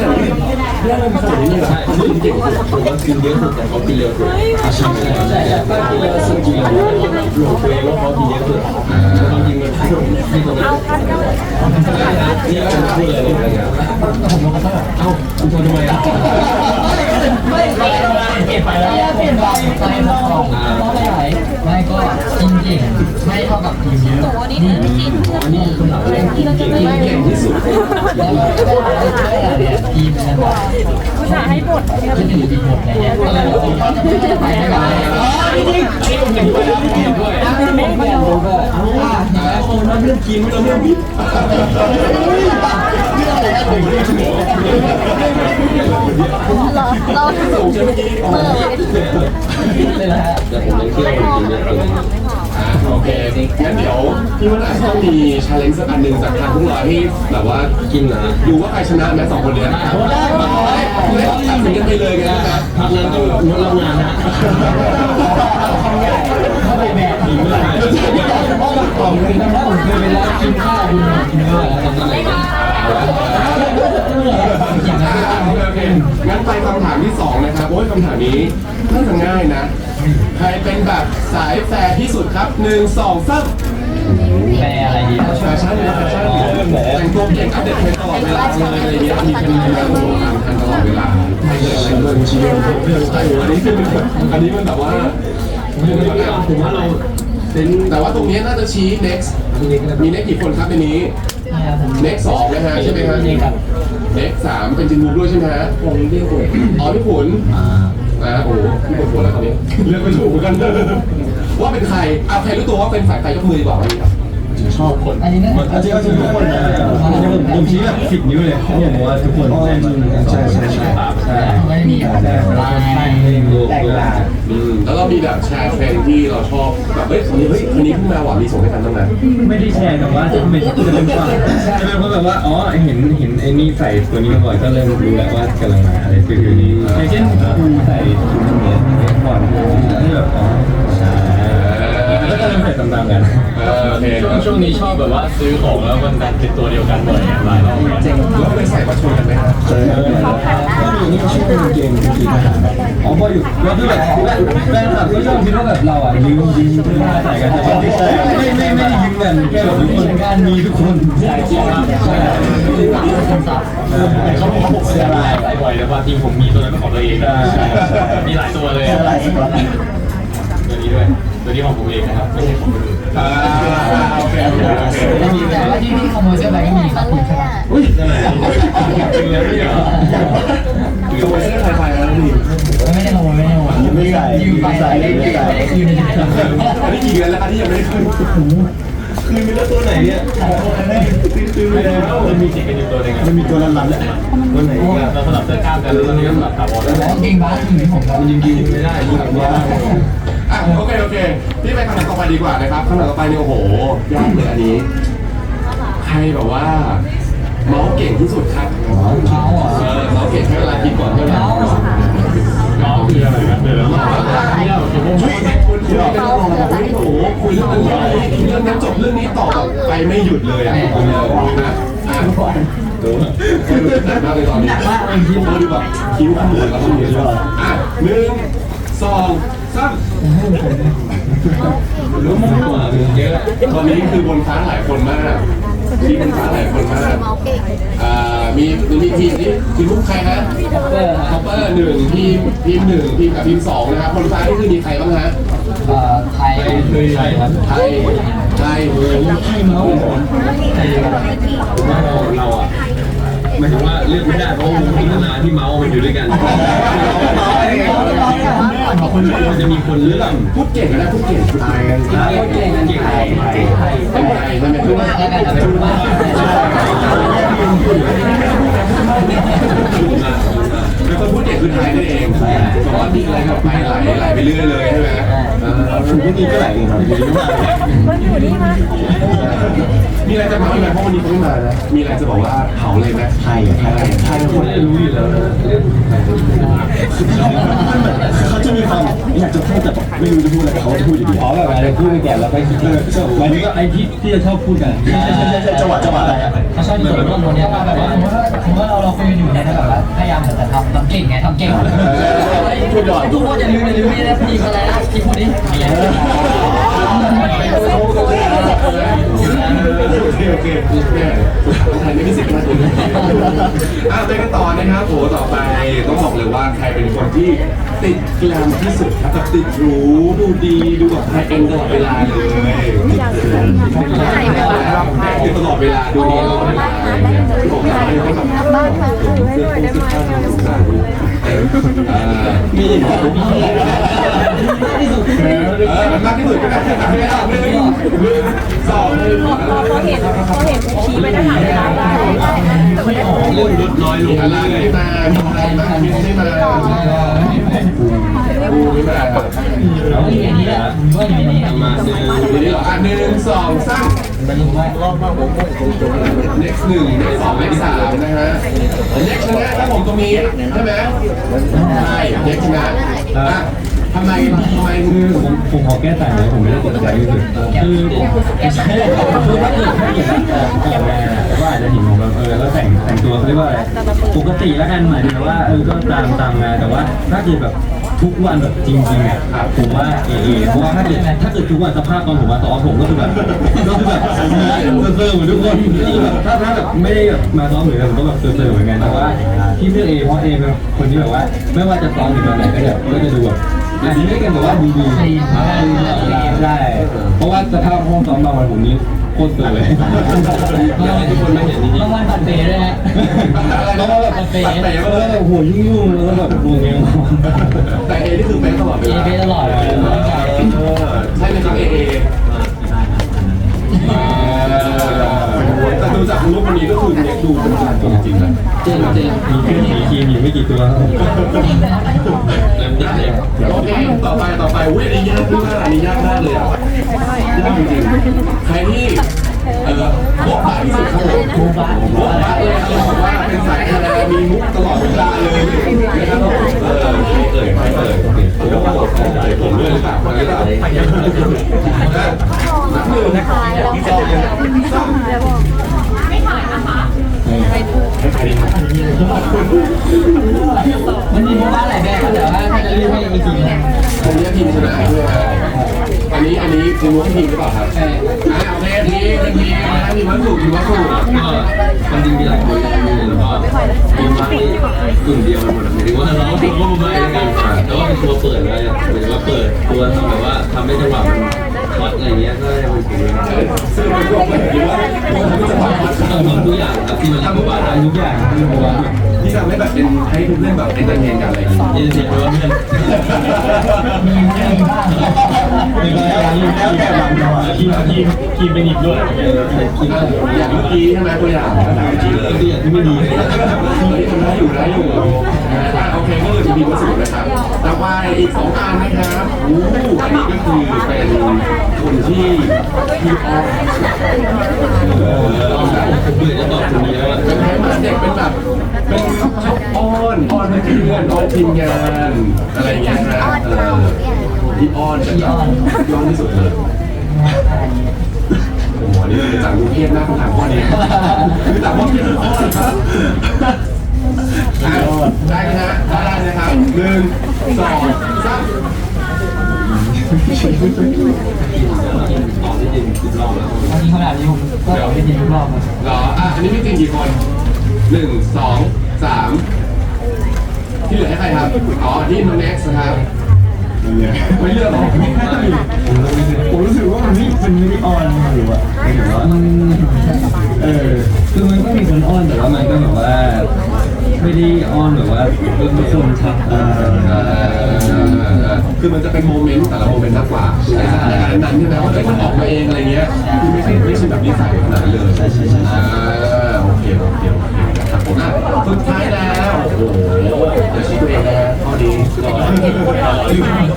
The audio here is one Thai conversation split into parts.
ขนาดนี้เรื่องมันขนาดนี้เลยเหรอเขาไม่เก่งผมว่ากินเยอะสุดแต่เขากินเร็วสุดใช่ใช่ก็กินเร็วสุดจริงหลงตัวเองว่าเขากินเยอะสุดความจริงมันไม่ตรงกันนี่เราพูดอะไรกันเนี่ยเอ้าคุณทำไมอะ เปลี่ยนไปแล้วเปลี่ยนไปไปเพราะเพราะอะไรไม่ก็กินเก่งไม่เท่ากับกินเยอะวันนี้ไม่กินเพื่อนนี่ที่เราจะไม่เก่งที่สุดแล้วก็เนี่ยทีมนะแบบภาษาให้บทคิดถึงอีกหมดอะไรเงี้ยก็เลยเราจะไม่ได้ไปไม่ได้นี่ผมเห็นด้วยแล้วผมเห็นด้วยไม่ไม่รู้ก็อ่าแล้วคนนั้นเรื่องกินไม่เราเรื่องพิษ เรา เราทำส่งใช่ไหมเลยเลยนะฮะแต่ผมยังเชื่อว่ากินเยอะเกินโอเคงั้นเดี๋ยวพี่ว่าอาจะต้องมีชาเลนจ์สักอันหนึ่งจากทางพวกเราให้แบบว่ากินนะดูว่าใครชนะแม้สองคนเนี้ยได้ตัดสินกันไปเลยกันนะครับพักนั้นต้องงดรับงานนะเข้าไปแบบนี้เลยเพราะว่าของเลยนะผมเคยไปแล้วกินข้าวคุณกินเนื้อแล้วทำอะไรกันนั้น โอเคโอเคงั้นไปคำถามที่สองนะครับ โอ้ยคำถามนี้น่าจะง่ายนะ ใครเป็นแบบสายแฟร์ที่สุดครับหนึ่งสองสามแปลอะไรดีแฟชั่นนะแฟชั่นแต่งตัวเก่งอัปเดตเทรนด์ตลอดเวลาเลยอะไรเงี้ยมีเป็นมีแบบโอ้โหตามทันตลอดเวลาใครเลยอะไรเลยชีวิตเรื่องใช่อันนี้คืออันนี้มันแบบว่าผมว่าเราเป็นแต่ว่าตรงนี้น่าจะชี้ next มี next กี่คนครับในนี้ next สองนะฮะใช่ไหมฮะนี่ครับ next สามเป็นจินบูด้วยใช่ไหมฮะผมพี่ขุนอ๋อพี่ขุนอ่าโอ้โหพี่ขุนปวดแล้วตอนนี้เลือกไม่ถูกเหมือนกันว่าเป็นใครเอาใครรู้ตัวว่าเป็นฝ่ายใครยกมือดีกว่าวันนี้ครับ ชอบคนอันนี้นะจริงๆทุกคนนะผมผมชี้แบบสิบนิ้วเลยผมว่าทุกคนใช่ใช่ใช่ใช่ใช่ไม่มีอะไรลายแตกต่างอืมแล้วเรามีแบบแชร์เทรนด์ที่เราชอบแบบเฮ้ยคนนี้เฮ้ยคนนี้เพิ่งมาหว่ามีส่งให้กันบ้างนะไม่ได้แชร์แต่ว่าจะเป็นจะเป็นฝั่งจะเป็นเพราะแบบว่าอ๋อเห็นเห็นไอ้นี่ใส่ตัวนี้มาบ่อยก็เริ่มรู้แล้วว่ากำลังมาอะไรฟิลนี้อย่างเช่นครูใส่ชุดนี้ก่อนที่แบบอ๋อ ตามๆกัน เออโอเคช่วงช่วงนี้ชอบแบบว่าซื้อของแล้วมันดันเป็นตัวเดียวกันบ่อยหลายรอบเจ๋งแล้วเคยใส่มาชนกันไหมครับเคยก็มีนี่ชื่อเกมกีฬาอ๋อพออยู่แล้วคือแบบแฟนคลับก็ชอบคิดว่าแบบเราอะยืมยืมเสื้อผ้าใส่กันแต่ว่าไม่ไม่ไม่ได้ยืมกันแค่แบบทุกคนการมีทุกคนใช่จริงครับใช่คำศัพท์เขาบอกเขาบอกว่าจะลายใส่บ่อยแต่ว่าจริงผมมีตัวนั้นเป็นของตัวเองมีหลายตัวเลยตัวนี้ ด้วย ตัวนี้ของผมเองนะครับไม่ใช่ของคนอื่นอ่าโอเคโอเคโอเคไม่มีแต่ว่าที่พี่ขโมยเสื้อไปก็มีครับคุณครับอุ้ยเป็นแล้วไม่เหรอขโมยเสื้อใครไปแล้วนี่ไม่ได้ขโมยไม่ได้ขโมยไม่ใส่ยืมไปไม่ได้ไม่ได้คืนเลยอันนี้กี่เดือนแล้วครับที่ยังไม่ได้ขึ้นคืนไปแล้วตัวไหนเนี่ยไม่ได้มันมีจิกกันอยู่ตัวหนึงมันมีตัวลันๆแหละตัวไหนอะเราสลับเสื้อกล้ามกันแล้วตอนนี้ก็สลับถาวรแล้วแล้วเก่งบ้าถึงผมครับยิงยิงไม่ได้ยิงว่า อะโอเคโอเคพี่ไปคำถามต่อไปดีกว่านะครับคำถามต่อไปนี่โอ้โหยากเลยอันนี้ ใครแบบว่าเมาส์เก่งที่สุดครับเขาอะเออเมาส์เก่งใช้เวลาคิดก่อนเท่าไหร่น้องคืออะไรนะเดี๋ยวเราคุยคุยคุยกันตลอดแบบโอ้โหคุยเรื่องนั้นเรื่องนั้นจบเรื่องนี้ต่อไปไม่หยุดเลยอะนะอะดูหนักมากเลยตอนนี้คิ้วดูแบบคิ้วขมวดแล้วขมวดอะหนึ่ง สองสามรู้มั้ยว่าเยอะตอนนี้คือบนฟ้าหลายคนมากมีบนฟ้าหลายคนมากอ่ามีมีทีมนี้ทีมลูกใครฮะคอปเปอร์หนึ่งทีมทีมหนึ่งทีมกับทีมสองนะครับคนฟ้านี่คือมีใครบ้างฮะไทยไทยครับไทยไทยไทยเมาส์ไทยผมว่าเราเราอะหมายถึงว่าเลือกไม่ได้เพราะวงพิจารณาที่เมาส์มันอยู่ด้วยกัน มันจะมีคนเลือกพูดเก่งนะพูดเก่งพูดไทยกันไทยเก่งเก่งไทยไทยไทยเป็นไทยใช่ไหมพูดมากแล้วกันพูดมาก เป็นคนพูดเก่งคือไทยนั่นเองบอกว่ามีอะไรแบบไปไหลไหลไปเรื่อยเลยใช่ไหมผมก็มีก็หลายเองครับดีมากมันอยู่นี่มามีอะไรจะเมาอีกไหมเพราะวันนี้เขาไม่มานะมีอะไรจะบอกว่าเผาเลยไหมไทยไทยไทยคนไม่รู้อยู่แล้วนะเรื่องเขาจะมีความอยากจะพูดแต่ไม่รู้จะพูดอะไรเขาจะพูดอยู่ดีอ๋อแบบอะไรพูดไปแก่แล้วก็คิดเออใช่วันนี้ก็ไอที่ที่จะชอบพูดกันใช่ใช่ใช่จังหวะจังหวะอะไรอะเขาชอบที่สุดเรื่องคนนี้ว่าแบบว่าสมมติว่าสมมติว่าเราเราคุยกันอยู่เนี่ยแบบว่าพยายามจะทำทำเก่งไงทำเก่งทุกคนอย่าลืมอย่าลืมไม่ได้พี่อะไรนะพี่คนนี้ โอเคโอเคแม่คนไทยไม่มีสิทธิ์มาถึงอะไปกันต่อนะครับโหต่อไปต้องบอกเลยว่าใครเป็นคนที่ติดแกลมที่สุดครับแบบติดหรูดูดีดูแบบไฮเอ็นตลอดเวลาเลยติดตลอดเวลาดูดีตลอดเวลาอะไรอย่างเงี้ยบอกได้เว่าบ้านค่ะซื้อให้หน่อยได้ไหมอ่ามีเออ มากที่สุดก็ได้ไม่ได้หนึ่งสองหนึ่งพอพอเห็นพอเห็นชี้ไปทหารเวลาได้แต่ไม่ได้ลดน้อยลงอะไรไม่มาทำอะไรมาไม่ได้มากูไม่มาครับเอาอันนี้แหละว่าอย่างนี้มาซื้อทีนี้เหรออะหนึ่งสองสามมันรู้ว่า next หนึ่ง next สอง next สามนะฮะ next ชนะถ้าผมตรงนี้ใช่ไหมใช่ next ชนะอะ ทำไมทำไมคือผมผมขอแก้ต่างเลยผมไม่ได้ติดใจที่ดคือคือถ้าเกิดถ้าเห็นออกแต่ว่าอาจจะเห็นผมแบบเออแล้วแต่งแต่งตัวเขาเรียกว่าอะไรปกติแล้วกันหมายถึงว่าเออก็ตามตามงานแต่ว่าถ้าเกิดแบบทุกวันแบบจริงๆอะผมว่าเอเอเพราะว่าถ้าเกิดถ้าเกิดทุกวันสภาพตอนผมมาซ้อมผมก็คือแบบก็คือแบบเซอร์เหมือนทุกคนคือแบบถ้าถ้าแบบไม่ได้แบบมาซ้อมหรืออะไรผมก็แบบเซอร์เหมือนกันแต่ว่าที่เลือกเอเพราะเอเป็นคนที่แบบว่า ไม่ว่าจะซ้อมหรืออะไรก็แบบก็จะดูแบบ อันนี้ไม่กันแต่ว่าดูดีใช่เพราะว่าสภาพห้องซ้อมบางวันผมนี้โคตรเสือเลยทุกคนไม่เห็นจริงต้องวันปัดเปย์ด้วยฮะๆแล้วก็แบบปัดเป๋แล้วก็แบบโหยุ่งๆแล้วก็แบบโงเงี้ยแต่เอนี่คือเป็นตลอดเวเปลาย์เปย์ตลอดเลยใช่ไหมครับเอเอ แต่ดูจากรูปวันนี้ก็คือเน็กดูเป็นจริงจริงนะเจนเจนมีแค่มีคีมอยู่ไม่กี่ตัวครับโอเคต่อไปต่อไปอุ้ยอันนี้ยากมากอันนี้ยากมากเลยอะยากจริงๆใครที่เออโบ๊ะบะที่สุดครับผมบูบ้าโบ๊ะบะเลยเขาบอกว่าเป็นสายอะไรมีมุกตลอดเวลาเลยนะครับผมเออเอ่ยไม่เอ่ยโอ้โหผมด้วยหรือเปล่าคนนี้หรือเปล่านับหนึ่งนะครับ มันมีบูบ้าหลายแบบแต่ว่าถ้าจะเลือกให้จริงๆอันนี้ทีมชนะด้วยครับอันนี้อันนี้ทีมวัตถุทีมหรือเปล่าครับใช่อ่าโอเคทีมเป็นทีมนะทีวัตถุทีวัตถุมันจริงมีหลายตัวมีว่ามีมากกลุ่มเดียวหมดหมายถึงว่าเราก็ว่ามันไม่ได้กันแต่ว่าเป็นตัวเปิดอะไรหมายถึงว่าเปิดตัวทำแบบว่าทำให้จังหวะมัน อตอะไรเงี้ยก็ยังเป็นสิ่งที่ซึ่งเป็นพวกแบบที่ว่าทำให้จังหมันทำทุกอย่างครับที่มันทำว่าได้ทุกอย่างที่มันว่าที่ทำให้แบบเป็นให้ทุกเรื่องแบบเอนเตอร์เทนกันอะไรอย่างเงี้ยยินดีด้วยเพื่อนมีมีบ้างมีอะไรอยู่แล้วแต่บางจังหวะทีมทีมทีมเป็นอีกด้วยทีมอย่างเมื่อกี้ใช่ไหมตัวอย่างก็ถามจริงเลยที่อย่างที่ไม่ดีเฮ้ยมันได้อยู่ได้อยู่อ่าโอ เคก็เลยจะมีวัสดุนะครับต่อไปอีกสองอันนะครับอู้อันนี้ก็คือเป็นคนที่ที่ออฟเบื่อจะตอบตรงนี้แล้วเป็นให้มาเด็กเป็นแบบเป็นชอบอ้อนอ้อนเพื่อนอ้อนทีมงานอะไรอย่างเงี้ยนะเออที่อ้อนแบบอ้อนที่สุดเลยโอ้โหนี่เป็นจากลูกเทพหน้าคำถามข้อนี้คือจากว่าเทพอ้อนครับ ได้นะฮะได้นะครับหนึ่งสองสามตอบได้จริงสิบรอบแล้ขนาดนี้ผมก็ได้ยินทุกรอบเหรออะอันนี้พี่จริงกี่คนหนึ่งสองสามที่เหลือให้ใครครับอ๋อที่น้องเน็กซ์นะครับไม่เลือกหรอผมรู้สึกว่ามันไม่มันไม่ได้ออนหรือว่าหรือว่าเออคือมันก็มีคนออนแต่ว่ามันก็แบบว่า ไม่ได้อ้อนแบบว่าทุกคนทักคือมันจะเป็นโมเมนต์แต่ละโมเมนต์มากกว่าในสถานการณ์นั้นใช่ไหมว่าเอ้ยมันออกมาเองอะไรเงี้ยคือไม่ใช่ไม่ใช่แบบนิสัยขนาดนั้นเลยอ่าโอเคโอเคโอเคครับผมอะสุดท้ายแล้วโอ้โหเดี๋ยวชี้ตัวเองนะข้อดีรอ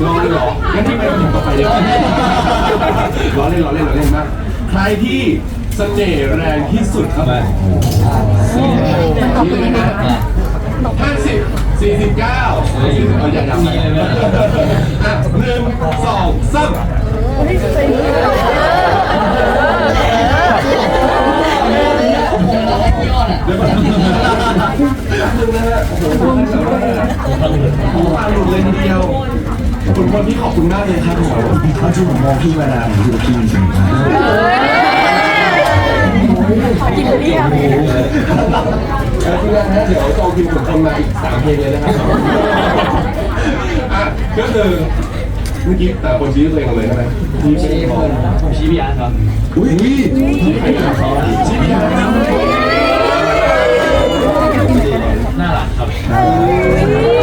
รอเลยหรองั้นที่ไปถึงต่อไปเลยรอเล่นรอเล่นรอเล่นมากใครที่ เสน่ห์แรงที่สุดครับไปนี่เลยนะห้าสิบสี่สิบเก้าสี่สิบเอาอย่าอย่าอะหนึ่งสองสามเดี๋ยวก่อนหนึ่งนะฮะโอ้โหปากหลุดเลยทีเดียวคุณคนที่ขอบคุณมากเลยครับผมเขาที่ผมมองพี่เวลาผมอยู่กับพี่จริงๆนะ กินเรียบแล้วที่แรกนะเดี๋ยวโตกินผมทำมาอีกสามเพลงเลยนะครับอะก็คือเมื่อกี้แต่คนชี้ตัวเองเลยใช่ไหมชี้ตัวเองหมดผมชี้พี่อาร์ตครับอุ้ยใครกันเขาชี้พี่อาร์ตน่ารักครับ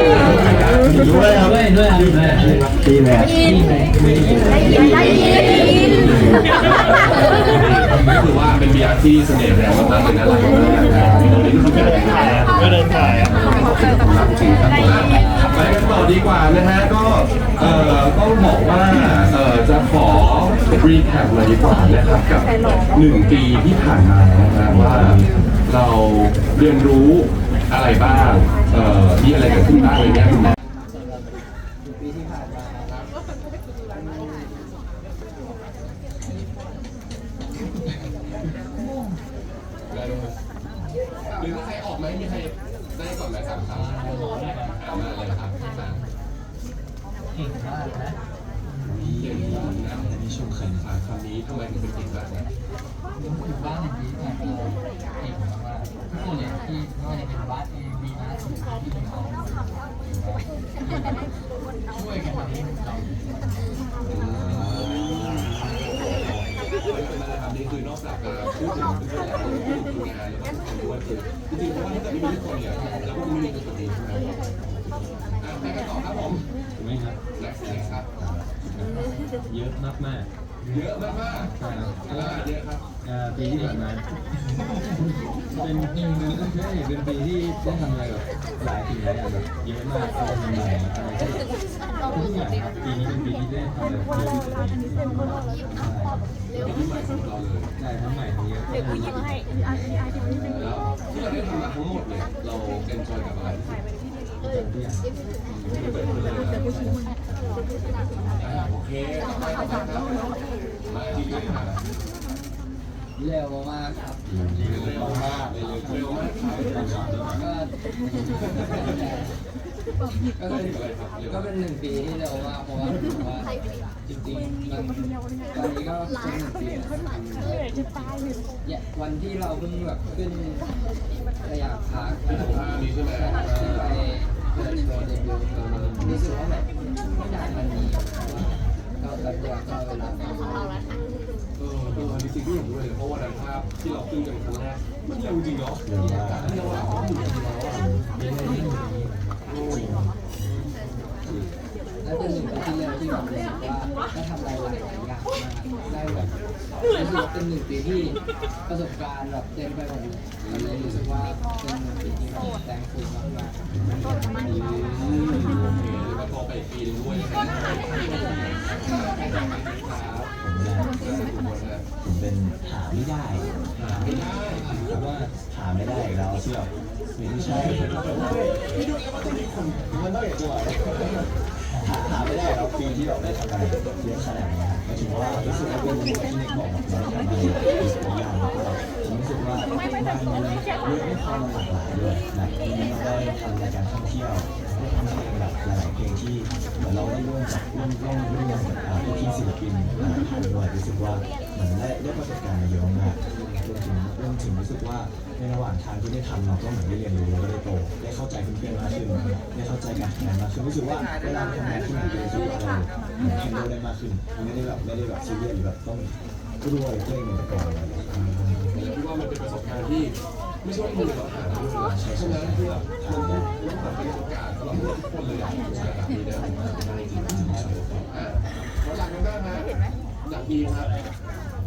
รู้เลยครับด้วยด้วยด้วยพี่แม่ก็คือว่าเป็นบีอาร์ที่เสน่ห์แรงมากเลยนะหลังจากนั้นนะครับตรงนี้คือการถ่ายก็เดินถ่ายจริงครับผมไปกันต่อดีกว่านะฮะก็เอ่อต้องบอกว่าเอ่อจะขอรีแคปเลยดีกว่านะครับกับหนึ่งปีที่ผ่านมานะฮะว่าเราเรียนรู้อะไรบ้าง เอ่อมีอะไรเกิดขึ้นบ้างอะไรเงี้ยคุณแม่ ปีที่ผ่านมาครับ หรือใครออกไหมมีใครได้ก่อนไหมสามคำเอามาเลยครับสาม เก่งมากนะ เก่งมากนะแต่นี่ชมเคยสามคำนี้ทำไมถึงเป็นเก่งมากนะ อยู่บ้านอย่างนี้ผ่านมาเก่งมากๆทุกคนเลยที่ไม่ว่าจะเป็นบ้านเองมีนะที่เขาช่วยกันทำให้มันเรา เป็น อกจากการพูดถึงเรื่องแล้วพูดถึงงานแล้วก็ทำด้วยคือจริงๆเพราะว่าถ้าเกิดไม่มีทุกคนเนี่ยเราก็ไม่มีตัวนี้ใช่ไหมอะไปกันต่อครับผมถูกไหมครับ next next ครับ เยอะมากมากเยอะมากๆใช่ครับๆอ่าเยอะครับ ปีที่ผ่านมาเป็นเป็นเป็นปีที่ได้ทำอะไรแบบหลายสิ่งหลายอย่างแบบเยอะมากอะไรใหม่ๆอะไรที่ทุกอย่างครับปีนี้เป็นปีที่ได้ทำอะไรเยอะที่สุดในชีวิตเป็นที่ใหม่ของเราเลยใช่ทั้งใหม่ทั้งเยอะเดี๋ยวกูยิ้มให้อาร์ตอาร์ตนิดนึงแล้วที่เราได้ทำมาทั้งหมดเนี่ยเราเอนจอยกับอะไรทุกอย่างที่เกิดขึ้นเลยโอเคไปต่ไปครับมาที่เลยครับ เร็วมากครับเร็วมากเร็วเร็วมากครับก็ก็ก็เป็นเป็นอะไรครับเร็วก็เป็นหนึ่งปีที่เร็วมากเพราะว่าผมว่าจริงๆมันตอนนี้ก็เป็นหนึ่งปีแล้วเหนื่อยจะตายเลยเนี่ยวันที่เราเพิ่งแบบขึ้นสยามพาร์คภาพนี้ใช่ไหมที่ไปเปิดโชว์เดบิวต์รู้สึกว่าแบบไม่นานมันนี้ก็แป๊บเดียวก็เวลาเออเออ จริงๆก็เห็นด้วยเลยเพราะวันนั้นภาพที่เราขึ้นกันครั้งแรกมันเร็วจริงเนาะเร็วมากเร็วอะเขาหมุนจริงแล้วอะและเป็นหนึ่งปีที่เร็วที่แบบรู้สึกว่าได้ทำอะไรหลายอย่างมากได้แบบรู้สึกว่าเป็นหนึ่งปีที่ประสบการณ์แบบเต็มไปหมดเลยมันเลยรู้สึกว่าเป็นหนึ่งปีที่แบบแตงฟูมากอืมโอเคแล้วก็โตไปอีกปีนึงด้วยนะครับ เป็นหาไม่ได้หาไม่ได้เพราะว่าหาไม่ได้อีกแล้วเชื่อไม่ใช่ไม่ดูมันต้องอย่างตัวหาหาไม่ได้แล้วปีที่แบบได้ทำอะไรเยอะขนาดนี้หมายถึงว่ารู้สึกว่าเป็นที่นิกบอกแบบเราทำอะไรอีกหลายอย่างแล้วก็ผมรู้สึกว่ามันเยอะไม่พอมันหลากหลายด้วยนะที่มันได้ทำรายการท่องเที่ยว ได้ทำเพลงแบบหลายๆเพลงที่เหมือนเราได้ร่วมกับร่วมร่วมร่วมงานกับพี่ศิลปินไทยด้วยรู้สึกว่าเหมือนได้ได้ประสบการณ์มาเยอะมากรวมถึงรวมถึงรู้สึกว่าในระหว่างทางที่ได้ทำเราก็เหมือนได้เรียนรู้แล้วก็ได้โตได้เข้าใจเพื่อนๆมากขึ้นได้เข้าใจการทำงานมากขึ้นรู้สึกว่าเวลาทำงานที่ไหนก็รู้สึกว่าเราเหมือนแฮนด์ลได้มากขึ้นไม่ได้แบบไม่ได้แบบซีเรียสหรือแบบต้องรวยเร่งเหมือนแต่ก่อนอะไรอย่างเงี้ยคิดว่ามันเป็นประสบการณ์ที่ไม่ใช่ว่ามือเราหาได้ด้วยฉะนั้นเพื่อมันต้องต้องแบบเป็นโอกาส สำหรับทุกคนเลยอะใช่แบบนี้ได้ได้จริงๆอะแล้วหลังนั้นนะจากปีครับ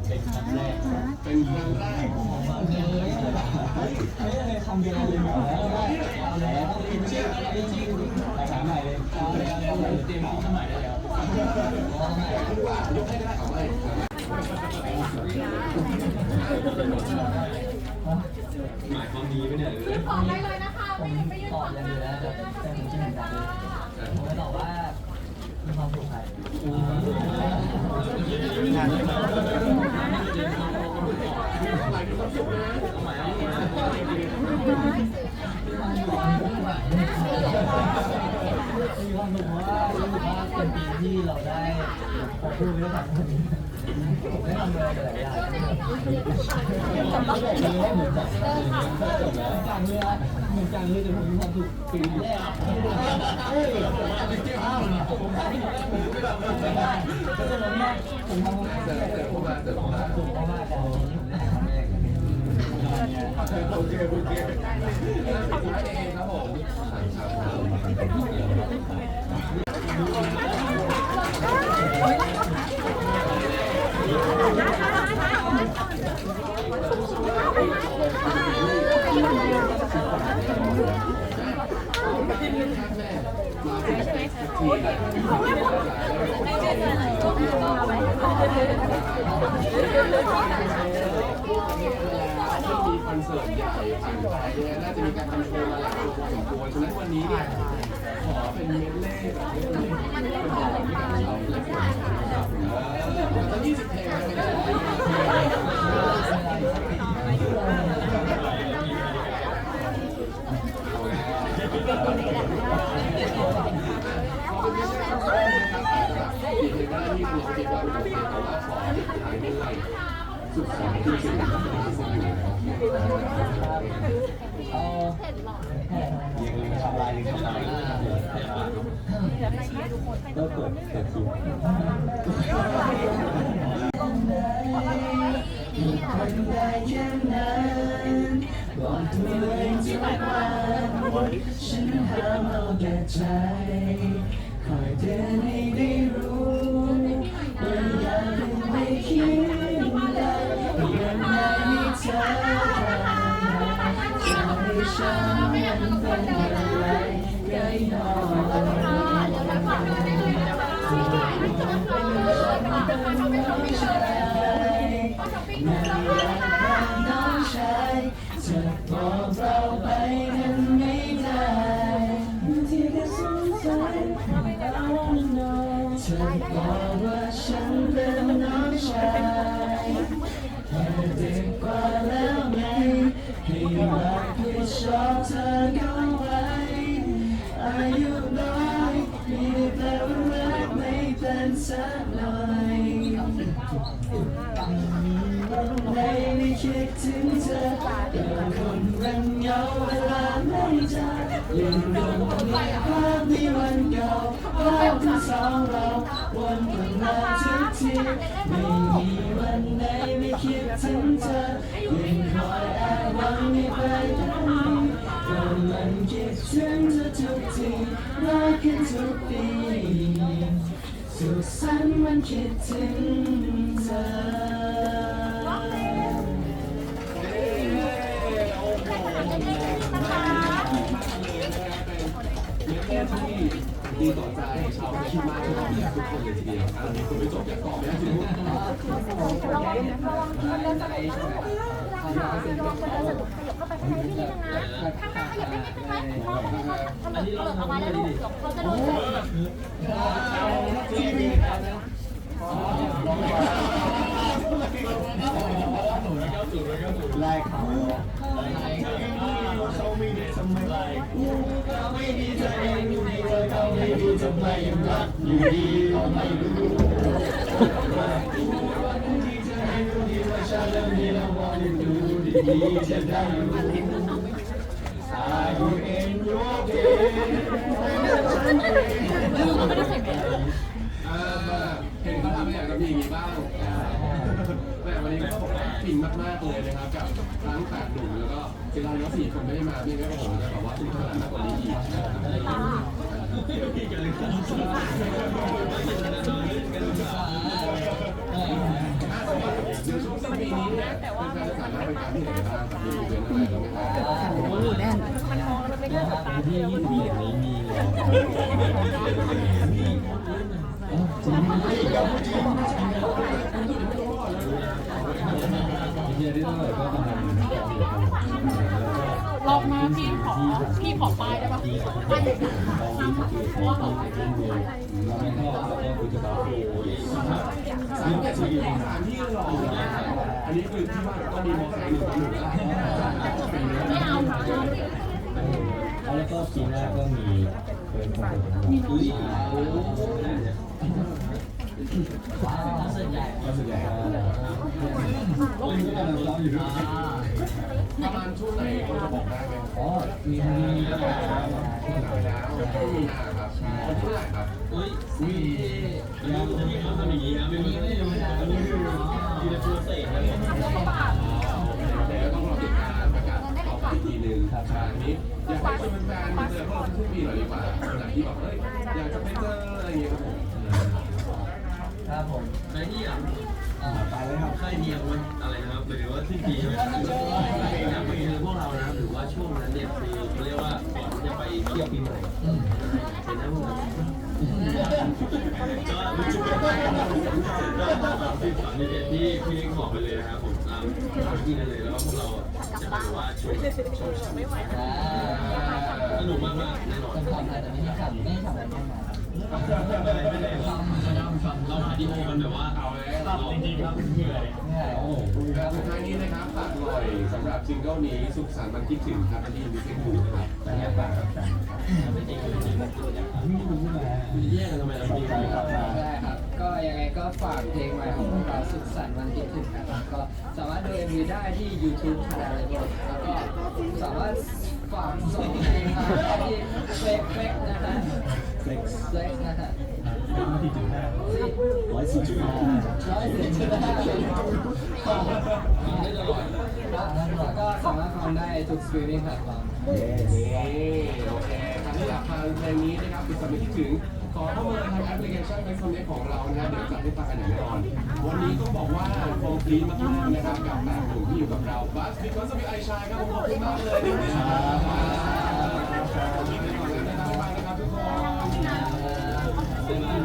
เป็นครั้งแรกเป็นครั้งแรกทำเดียวเลยเหรอถามใหม่เลยเตรียมของสมัยได้แล้วยกให้ได้เอาไม่หมายความดีไหมเนี่ยหรือ ผมตอบยังเดียแล้วแต่ผมจะหนึ่งดังผมจะตอบว่ามีความสุขไหมีความสุขเพราะว่า เป็นปีที่เราได้ผมพูดไม่ได้ทำผมได้ทำอะไรหลายอย่างเหมือนแบบกลางเรือเหมือนกลางเรือแต่ผมมีความสุขปีแรกเฮ้ยอ้าวผมทำไม่ได้ไม่ได้แม่ผมทำคนแรกเจอเจอพวกมาเจอพวกมาผมเพราะว่าแต่วันนี้ผมได้โอเคโอเฮ้ยเองครับผม ครับที่มีคอนเสิร์ตใหญ่ผ่านไปเนี่ยน่าจะมีการคอนโทรลหลายตัวพอสมควรฉะนั้นวันนี้เนี่ยขอ เป็นเมดเล่แบบเล็กๆเป็นของที่การเราเล็กๆครับเออตั้ง20เพลงไม่ได้อีกเพลงก็ได้ที่รวมเก็บไว้เป็นเพลงแต่ว่าขอที่ท้าย ด้วยสุดสองที่สิ่งที่สิ่งอยู่แล้วเองที่ผ่านมายก็เปิดเปิดคิวฉันห้ามเอาแต่ใจคอยเดินให้ สุขสันต์วันคิดถึงเธอเรื่องที่ดีต่อใจชาวคิดมากที่เราอยากทุกคนเลยทีเดียวอันนี้คุณไม่จบอยากตอบไม่ได้จริงระวังระวังมันเดินสนุกระวังมันเดินสนุกข ยับเข้าไปข้างในนิดนึงนะข้างหน้าขยับได้นิดนึงไหมมองมองกำหนดเปิดออกมาแล้วลูกหลบเขาจะโดนไล่เขาเขาไม่ได้ทำไมไล่กูไม่ดีใจอยู่ดีเธอก็ไม่ดีทำไมยังรักอยู่ดีเขาไม่รู้ ฉันเริ่มมีแล้ว่าดูดีจะได้รู้ Are you in your game? เออเห็นเขาทำอะไรกับพี่อย่างนี้บ้างแต่วันนี้ก็บอกว่าฟินมากๆเลยนะครับกับทั้งแปดหนุ่มแล้วก็เวลาเราสี่คนไม่ได้มาไม่งั้นก็ผมจะแบบว่าสนุกสนานมากกว่านี้อีกเดี๋ยวช่วงสิ้นปีนี้เนี่ยเป็นการสามารถไปการที่ไหนบ้างครับมีอีเวนะครับ มันมองแล้วมันไม่น่าสบตาที่ยี่สิบนี้มีเหรอเฮียที่เท่าไหร่ก็ประมาณ รอบหน้าพี่ขอพี่ขอป้ายได้ปะป้ายใหญ่ๆลองดีสักทีเพราะว่าเราไม่ไม่ชอบแล้วก็คุณจะที่ที่หล่ออันนี้คือที่ว่าก็มีมอเตอร์ไซค์หนึ่งต่อหนึ่งแล้วปีนี้ไม่เอาแล้วก็ปีหน้าก็มีเปิดคอนเสิร์ตของเราอุ้ยว้าวคอนใหญ่ก็สุดใหญ่ก็โอ้ยกำลังซ้อมอยู่ด้วยประมาณช่วงไหนเขาจะบอกได้ไหมอ๋อมีมีแล้วก็ช่วงไหนแล้วช่วงมีนาครับวันที่เท่าไหร่ครับอุ้ยมียังที่เขาทำอย่างนี้นะไม่รู้ไม่รู้อันนี้คือดีเลยโปรเซสนะเนี่ยเดี๋ยวต้องรอติดตามประกาศต่อไปอีกทีหนึ่งครับนนี้อยากให้ชวนแฟนๆมาเจอพวกเราทุกปีหน่อยดีกว่าอยากที่แบบเฮ้ยอยากจะไปเจออะไรอย่างเงี้ยครับผม ครับผมใครที่อยากไปเลยครับใครที่อยากวันอะไรนะครับหมายถึงว่าสิ้นปีใช่ไหมอยากไปเจอพวกเรานะครับหรือว่าช่วงนั้นเนี่ยคือเขาเรียกว่าก่อนที่จะไปเที่ยวปีใหม่เป็นนะพวกเราก็รู้สึกว่าก็สามสิบสามสิบเอ็ดที่พี่เล็กบอกไปเลยนะครับผมตามที่นั่นเลยแล้วก็พวกเราจะไปว่าชมชมชมอ่า สนุกมากๆแน่นอนคนทำอาจจะไม่ได้ทำไม่ได้ทำอะไรม่ได้ไม่ได้ทำเราหาดีโอมันแบบว่าเอาแล้วจริงๆครับเหนื่อยเหนื่อยโอ้โหครับสุดท้ายนี้นะครับฝากหน่อยสำหรับซิงเกิลนี้สุขสันต์วันคิดถึงครับที่มิสเซนบูนะครับแล้วเนี่ยฝากครับไม่จริงจริงไม่รู้มาคุณจะแยกกันทำไมล่ะพี่ได้ครับ ก็ยังไงก็ฝากเพลงใหม่ของพวกเราสุขสันต์วันคิดถึงนะครับก็สามารถดู MV ได้ที่ YouTube คาราเลเวลแล้วก็สามารถ ฝากส่งเพลงมาได้ที่เฟกเฟกนะฮะเฟกเฟกนะฮะที่ถึงห้าร้อยสี่จุดห้าร้อยสี่จุดห้าเลยฟังได้ตลอดแล้วก็สามารถฟังได้ทุกสตรีมมิ่งแพลตฟอร์มโอเคครที่อยากฟังเพลงนี้นะครับติดตามไปที่ถึง ขอเข้ามาทางแอปพลิเคชันเป็นคอนเนคของเรานะเดี๋ยวจัดให้ฟังกันอย่างแน่นอน วันนี้ต้องบอกว่าคอมพลีทมากๆนะครับกับแปดหนุ่มที่อยู่กับเราบัสบิ๊กบัสบิ๊กไอชายครับผมขอบคุณมากเลยนะครับกินกัน